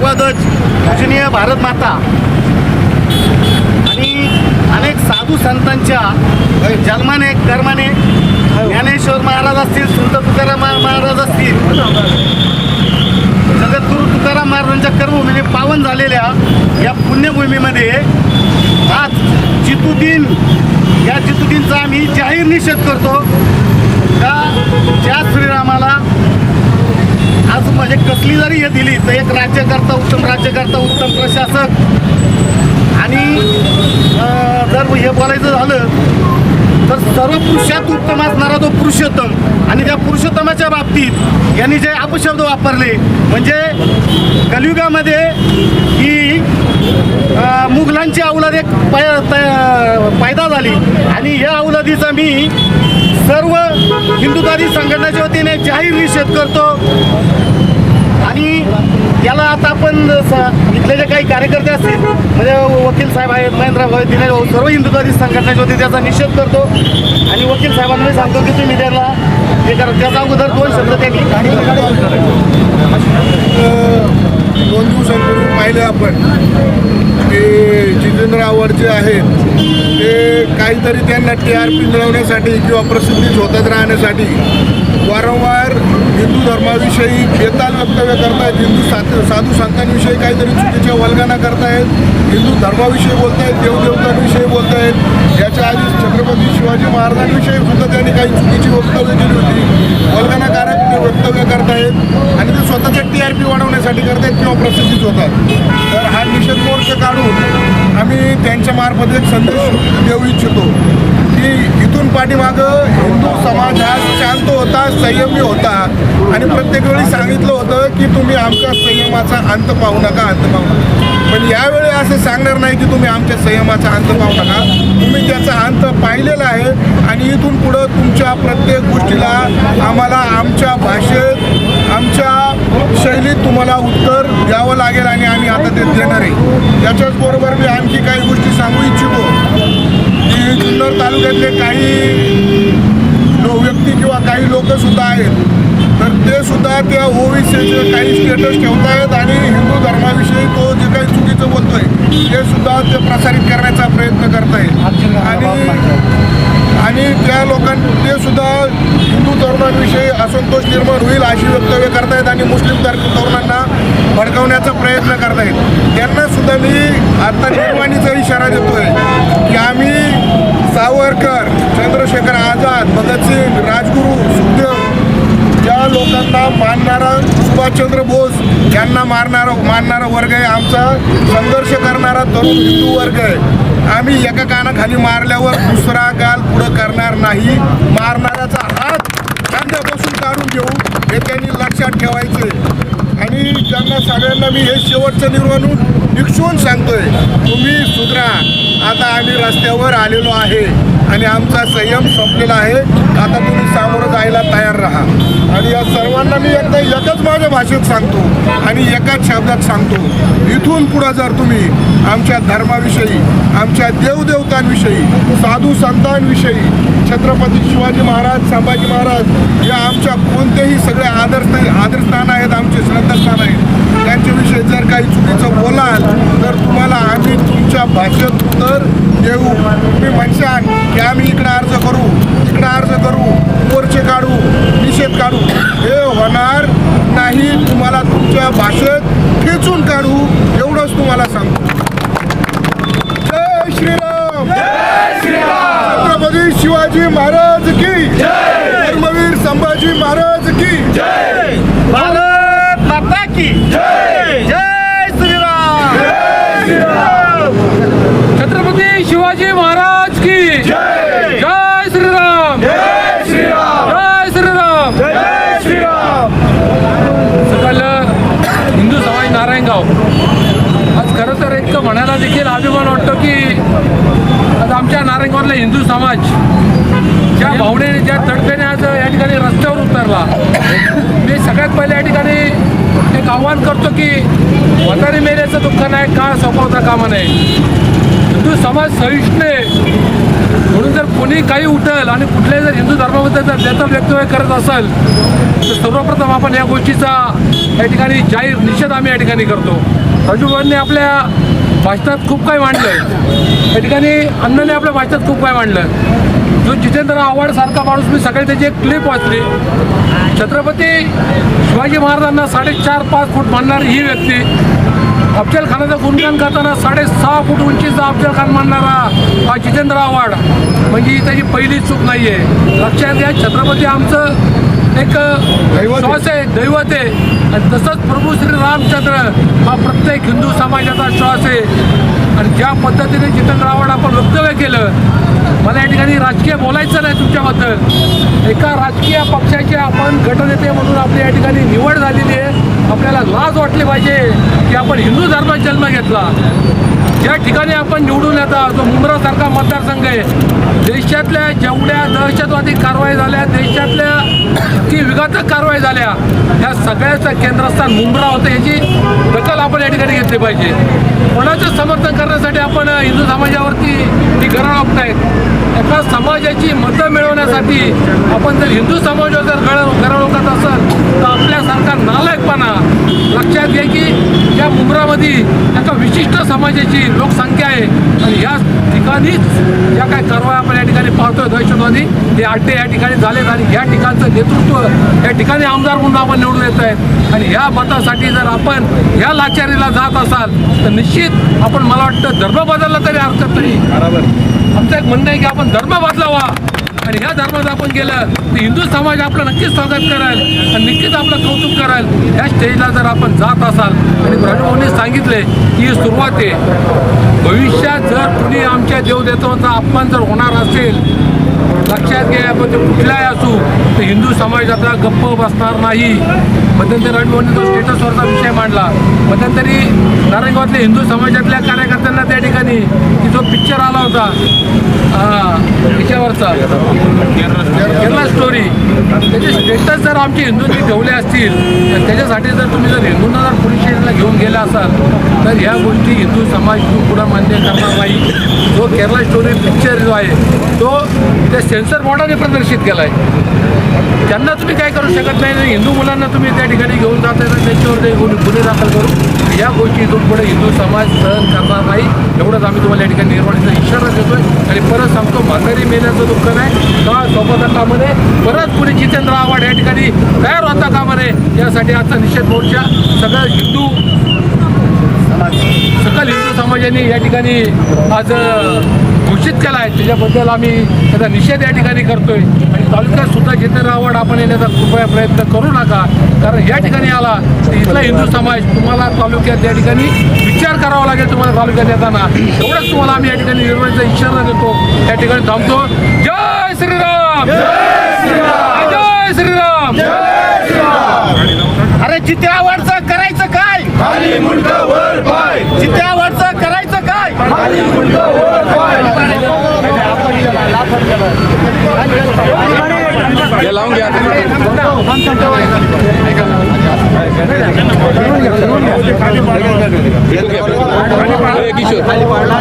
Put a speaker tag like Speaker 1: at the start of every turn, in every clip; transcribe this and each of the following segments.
Speaker 1: भगवा ध्वज पूजनीय भारत माता. आणि अनेक साधू संतांच्या जन्माने कर्माने ज्ञानेश्वर महाराज असतील संत तुकाराम महाराज असतील जगद्गुरु तुकाराम महाराजांच्या कर्मभूमीने पावन झालेल्या या पुण्यभूमीमध्ये आज जितुदीन या जितुदीनचा आम्ही जाहीर निषेध करतो. का? ज्या श्रीरामाला म्हणजे कसली जरी हे दिली तर एक राज्यकर्ता उत्तम राज्यकर्ता उत्तम प्रशासक. आणि जर हे बोलायचं झालं तर सर्व पुरुषात उत्तम असणारा तो पुरुषोत्तम. आणि त्या पुरुषोत्तमाच्या बाबतीत यांनी जे अपशब्द वापरले म्हणजे कलियुगामध्ये ही मुघलांची अवलाद एक पै पैदा झाली. आणि या अवलादीचा मी सर्व हिंदुत्वादी संघटनेच्या वतीने जाहीर निषेध करतो. आणि याला आता आपण इथले जे काही कार्यकर्ते असतील म्हणजे वकील साहेब आहेत महेंद्र भाई दिनेश भाऊ सर्व हिंदुत्वादी संघटनेच्या वतीने त्याचा निषेध करतो. आणि वकील साहेबांना सांगतो की तुम्ही त्याला हे करा. त्याचा अगोदर दोन शब्द त्यांनी
Speaker 2: दोन दिवसांपूर्वी पाहिले आपण की जितेंद्र आव्हाड जे आहेत ते काहीतरी त्यांना टी आर पी मिळवण्यासाठी किंवा प्रसिद्धी झोतत राहण्यासाठी वारंवार हिंदू धर्माविषयी बेताल वक्तव्य करतायत. हिंदू साध साधू संतांविषयी काहीतरी चुकीच्या वल्गना करतायत. हिंदू धर्माविषयी बोलतायत देवदेवतांविषयी बोलतायत. याच्या आधी छत्रपती शिवाजी महाराजांविषयी सुद्धा त्यांनी काही चुकीची वक्तव्य केली होती. वल्गनाकारक ते वक्तव्य करतायत. आणि ते स्वतःच्या टी आर पी वाढवण्यासाठी करतायत किंवा प्रसिद्धीच होतात. तर हा निषेध मोर्चा काढून आम्ही त्यांच्या मार्फत एक संदेश देऊ इच्छितो. की इथून पाठीमागं हिंदू समाज हा शांत होता संयमी होता. आणि प्रत्येक वेळी सांगितलं होतं की तुम्ही आमच्या संयमाचा अंत पाहू नका अंत पाहू नका. पण यावेळी असं सांगणार नाही की तुम्ही आमच्या संयमाचा अंत पाहू नका. तुम्ही त्याचा अंत पाहिलेला आहे आणि इथून पुढं तुमच्या प्रत्येक गोष्टीला आम्हाला आमच्या भाषेत आमच्या शैलीत तुम्हाला उत्तर द्यावं लागेल आणि आम्ही आता ते देणार आहे. त्याच्याचबरोबर मी आणखी काही गोष्टी सांगू इच्छितो. जुन्नर तालुक्यातले काही लो व्यक्ती किंवा काही लोक सुद्धा आहेत. तर ते सुद्धा त्या ओवीसीचे काही स्टेटस ठेवत आहेत आणि हिंदू धर्माविषयी तो जे काही चुकीचं बोलतोय ते सुद्धा ते प्रसारित करण्याचा प्रयत्न करतायत. आणि आणि त्या लोकां ते सुद्धा तरुणांविषयी असंतोष निर्माण होईल अशी वक्तव्य करतायत आणि मुस्लिम तरुणांना भडकवण्याचा प्रयत्न करतायत. त्यांना सुद्धा मी आता निर्वाणीचा इशारा देतोय की आम्ही सावरकर चंद्रशेखर आझाद भगतसिंग राजगुरू सुखदेव ज्या लोकांना मानणारा सुभाषचंद्र बोस यांना मारणारा मानणारा वर्ग आहे आमचा संघर्ष करणारा तरुण हिंदू वर्ग आहे. आम्ही एका कानाखाली मारल्यावर दुसरा गाल पुढं करणार नाही. मारणाऱ्याचा हात खांद्यापासून काढून घेऊ हे त्यांनी लक्षात ठेवायचे. आणि त्यांना सगळ्यांना मी हे शेवटचं निर्वाणून निक्षून सांगतोय. तुम्ही सुधरा. आता आम्ही रस्त्यावर आलेलो आहे. आणि आमचा संयम संपलेला आहे. आता तुम्ही सामोरं जायला तयार राहा. आणि या सर्वांना मी एकदा एकच माझ्या भाषेत सांगतो आणि एकाच शब्दात सांगतो. इथून पुढं जर तुम्ही आमच्या धर्माविषयी आमच्या देवदेवतांविषयी साधू संतांविषयी छत्रपती शिवाजी महाराज संभाजी महाराज या आमच्या कोणतेही सगळे आदर्श आदरस्थान आहेत आमचे श्रद्धास्थान आहेत त्यांच्याविषयी जर काही चुकीचं बोलाल तर तुम्हाला आम्ही तुमच्या भाषेत उत्तर देऊ. तुम्ही म्हणशाल की आम्ही इकडे अर्ज करू इकडे अर्ज करू मोर्चे काढू निषेध काढू. हे होणार नाही. तुम्हाला तुमच्या भाषेत खेचून काढू. एवढंच तुम्हाला सांगतो जय श्रीराम. जय छत्रपती शिवाजी महाराज की. धर्मवीर संभाजी महाराज की.
Speaker 1: माता की जय! जय श्रीराम!
Speaker 3: छत्रपती शिवाजी महाराज की
Speaker 1: जय!
Speaker 3: श्रीराम!
Speaker 1: जय श्रीराम!
Speaker 3: जय श्रीराम!
Speaker 1: जय श्रीराम!
Speaker 3: सकाळलं हिंदू समाज नारायणगाव आज खरं तर इतकं म्हणायला देखील अभिमान वाटतो की आज आमच्या नारायणगावातला हिंदू समाज ज्या भावनेने ज्या तडफेने आज या ठिकाणी रस्त्यावर उतरला मी सगळ्यात पहिले या ठिकाणी एक आव्हान करतो की वतारी मेल्याचं दुःख नाही का सोपवता कामा नये. हिंदू समाज सहिष्णू आहे. म्हणून जर कोणी काही उठल आणि कुठल्याही जर हिंदू धर्माबद्दल जर त्याचं व्यक्तव्य करत असेल तर सर्वप्रथम आपण या गोष्टीचा या ठिकाणी जाहीर निषेध आम्ही या ठिकाणी करतो. राजू आपल्या भाषणात खूप काही मांडलं आहे या ठिकाणी अण्णाने आपल्या भाषणात खूप काही मांडलं जो जितेंद्र आव्हाड सारखा माणूस मी सकाळी त्याची एक क्लिप वाचली. छत्रपती शिवाजी महाराजांना साडेचार पाच फूट मानणारी ही व्यक्ती अफजल खानाचं गुणगान करताना साडेसहा फूट उंचीचा अफजल खान मानणारा हा जितेंद्र आव्हाड. म्हणजे ही त्याची पहिली चूक नाही आहे लक्षात घ्या छत्रपती आमचं एक श्वास आहे दैवत आहे. आणि तसंच प्रभू श्री रामचंद्र हा प्रत्येक हिंदू समाजाचा श्वास आहे. आणि ज्या पद्धतीने जितेंद्र आव्हाड आपण वक्तव्य केलं मला या ठिकाणी राजकीय बोलायचं नाही तुमच्याबद्दल. एका राजकीय पक्षाचे आपण गटनेते म्हणून आपली या ठिकाणी निवड झालेली आहे. आपल्याला लाज वाटली पाहिजे की आपण हिंदू धर्मात जन्म घेतला. ज्या ठिकाणी आपण निवडून येता जो मुंब्रासारखा मतदारसंघ आहे देशातल्या जेवढ्या दहशतवादी कारवाई झाल्या देशातल्या की विघातक कारवाई झाल्या ह्या सगळ्याचं केंद्रस्थान मुंब्रा होतं याची दखल आपण या ठिकाणी घेतली पाहिजे. कोणाचं समर्थन करण्यासाठी आपण हिंदू समाजावरती ही गरळ ओकतायत. एका समाजाची मतं मिळवण्यासाठी आपण जर हिंदू समाजावर जर गळ गरळ ओकत असाल तर आपल्यासारखा नालायकपणा लक्षात घ्या की या मुंब्रामध्ये एका विशिष्ट समाजाची लोकसंख्या आहे. आणि या ठिकाणीच ज्या काही कारवाया आपण या ठिकाणी पाहतोय दहशतवादी. हे अड्डे या ठिकाणी झालेत आणि या ठिकाणचं नेतृत्व या ठिकाणी आमदार म्हणून आपण निवडून येत आहेत आणि ह्या मतासाठी जर आपण ह्या लाचारीला जात असाल तर निश्चित आपण मला वाटतं धर्म बदलला तरी हरकत नाही. आमचं एक म्हणणं आहे की आपण धर्म बदलावा. आणि ह्या धर्मात आपण गेलं तर हिंदू समाज आपलं नक्कीच स्वागत करेल आणि नक्कीच आपलं कौतुक करेल. या स्टेजला जर आपण जात असाल आणि राजभाऊंनी सांगितले की ही सुरुवात आहे. भविष्यात जर कुणी आमच्या देवदेवतांचा अपमान जर होणार असेल लक्षात घ्या पण ते कुठलाही असू तर हिंदू समाज आता गप्प बसणार नाही. मध्यंतरी रणभवनी तो स्टेटसवरचा विषय मांडला. मध्यंतरी नारायणगावातल्या हिंदू समाजातल्या कार्यकर्त्यांना त्या ठिकाणी की जो पिक्चर आला होता याच्यावरचा केरला स्टोरी त्याचे स्टेटस जर आमचे हिंदूंनी ठेवले असतील तर त्याच्यासाठी जर तुम्ही जर हिंदूंना जर पोलीस स्टेशनला घेऊन गेला असाल तर ह्या गोष्टी हिंदू समाज पुढं मान्य करणार नाही. जो केरला स्टोरी पिक्चर जो आहे तो त्या सेन्सर बोर्डाने प्रदर्शित केला आहे त्यांना तुम्ही काय करू शकत नाही हिंदू मुलांना तुम्ही त्या ठिकाणी घेऊन जाता आहे त्यांच्यावर ते गुन्हे दाखल करू या गोष्टी इथून पुढे हिंदू समाज सहन करणार नाही. एवढंच आम्ही तुम्हाला या ठिकाणी निर्माणीचा इशारा देतो आहे आणि परत सांगतो म्हातारी मेल्याचं दुःख नाही. का सोबत परत पुढे जितेंद्र आव्हाड या ठिकाणी तयार होता कामा नये यासाठी आजचा निषेध मोर्चा सगळं हिंदू समाजाने या ठिकाणी आज घोषित केला आहे. त्याच्याबद्दल आम्ही त्याचा निषेध या ठिकाणी करतोय. आणि तालुक्यात सुद्धा जितेंद्र आव्हाड आपण येण्याचा कृपया प्रयत्न करू नका. कारण या ठिकाणी आला तर इथला हिंदू समाज तुम्हाला तालुक्यात या ठिकाणी विचार करावा लागेल तुम्हाला तालुक्यात येताना. एवढंच तुम्हाला आम्ही या ठिकाणी निर्वहणीचा इशारा देतो. या ठिकाणी थांबतो. जय श्रीराम! जय श्रीराम!
Speaker 1: अरे चित्यावरचं करायचं काय? चित्यावरचं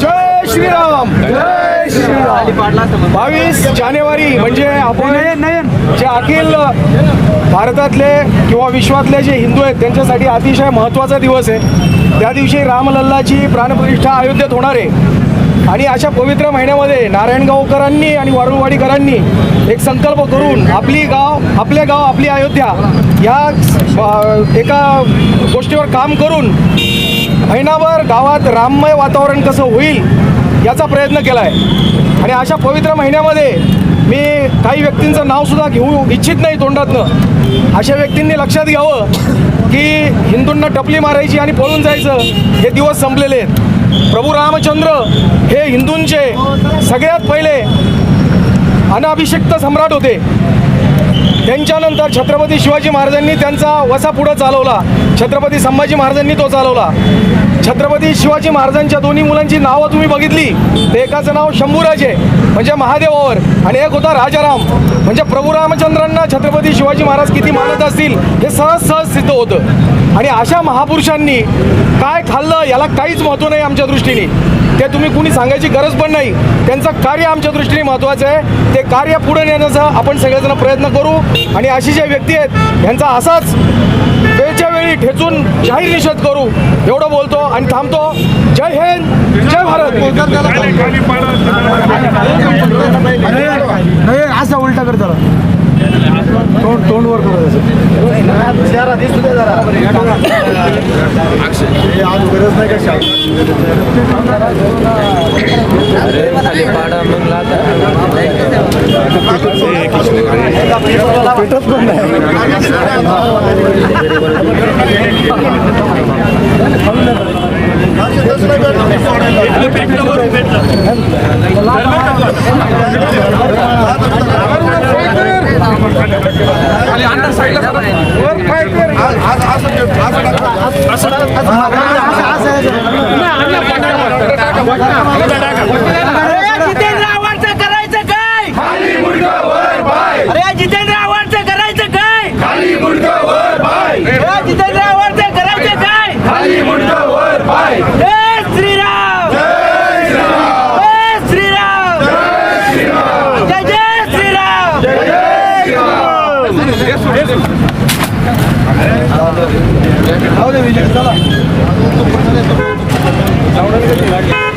Speaker 4: जय श्रीराम जय श्रीराम बावीस जानेवारी म्हणजे आपण जे अखिल भारतातले किंवा विश्वातले जे हिंदू आहेत त्यांच्यासाठी अतिशय महत्त्वाचा दिवस आहे. त्या दिवशी रामलल्लाची प्राणप्रतिष्ठा अयोध्येत होणार आहे. आणि अशा पवित्र महिन्यामध्ये नारायणगावकरांनी आणि वारुळवाडीकरांनी एक संकल्प करून आपली गाव आपले गाव आपली अयोध्या या एका गोष्टीवर काम करून महिनाभर गावात राममय वातावरण कसं होईल याचा प्रयत्न केला आहे आणि अशा पवित्र महिन्यामध्ये मी काही व्यक्तींचं नावसुद्धा घेऊ इच्छित नाही तोंडातनं. अशा व्यक्तींनी लक्षात घ्यावं की हिंदूंना टपली मारायची आणि पळून जायचं हे दिवस संपलेले आहेत. प्रभू रामचंद्र हे हिंदूंचे सगळ्यात पहिले अनाभिषिक्त सम्राट होते. त्यांच्यानंतर छत्रपती शिवाजी महाराजांनी त्यांचा वसा पुढं चालवला. छत्रपती संभाजी महाराजांनी तो चालवला. छत्रपती शिवाजी महाराजांच्या दोन्ही मुलांची नावं तुम्ही बघितली. तर एकाचं नाव शंभूराजे म्हणजे महादेवावर आणि एक होता राजाराम. म्हणजे प्रभू रामचंद्रांना छत्रपती शिवाजी महाराज किती मानत असतील हे सहज सहज सिद्ध होतं. आणि अशा महापुरुषांनी काय खाल्लं याला काहीच महत्त्व नाही आमच्या दृष्टीने. ते तुम्ही कुणी सांगायची गरज पण नाही त्यांचं कार्य आमच्या दृष्टीने महत्त्वाचं आहे ते कार्य पुढे नेण्याचा आपण सगळेजण प्रयत्न करू आणि अशी जे व्यक्ती आहेत यांचा असाच वेळच्या वेळी ठेचून जाहीर निषेध करू एवढं बोलतो आणि थांबतो जय हिंद जय भारत असं उलटा करतो त्याला तोंड तोंडवर करायचं
Speaker 1: चेहरा दिसू दे जरा आज गरज नाही का
Speaker 5: जितेंद्र आव्हाडचं करायचं काय? अरे जितेंद्र आव्हाडचं करायचं काय? जितेंद्र आव्हाडचं करायचं काय जय श्रीराम जय श्रीराम जय जय श्रीराम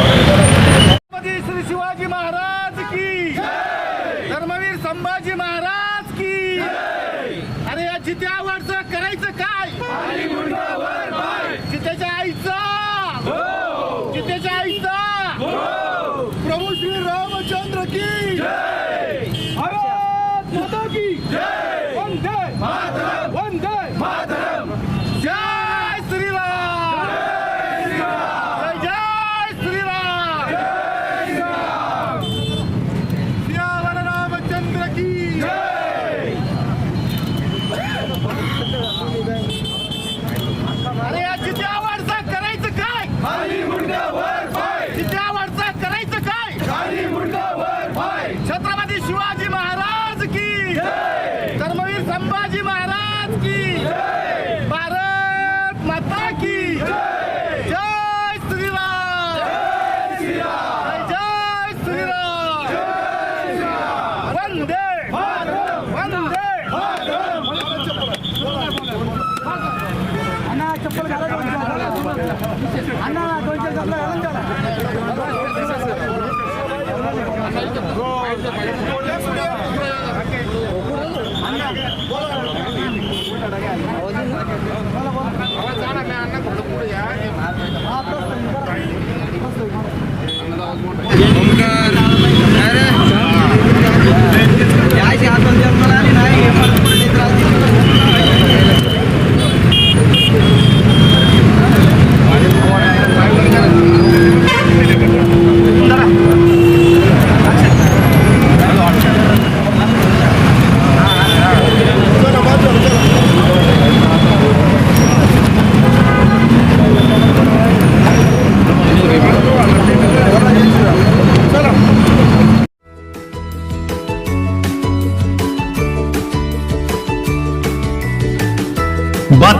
Speaker 1: छत्रपती श्री शिवाजी महाराज की धर्मवीर संभाजी महाराज की अरे या जित्यावरचं करायचं काय जितेच्या आईचा जितेच्या आईचा प्रभू श्री रामचंद्र की
Speaker 4: भारत माता की वंदे वंदे
Speaker 1: जय श्रीराम जय जय श्रीराम सियावर रामचंद्र की अरे या जित्यावरचा करायचं काय जित्यावरचा करायचं काय छत्रपती शिवाजी महाराज की धर्मवीर संभाजी महाराज की भारत माता की जय श्रीराम जय Yeah.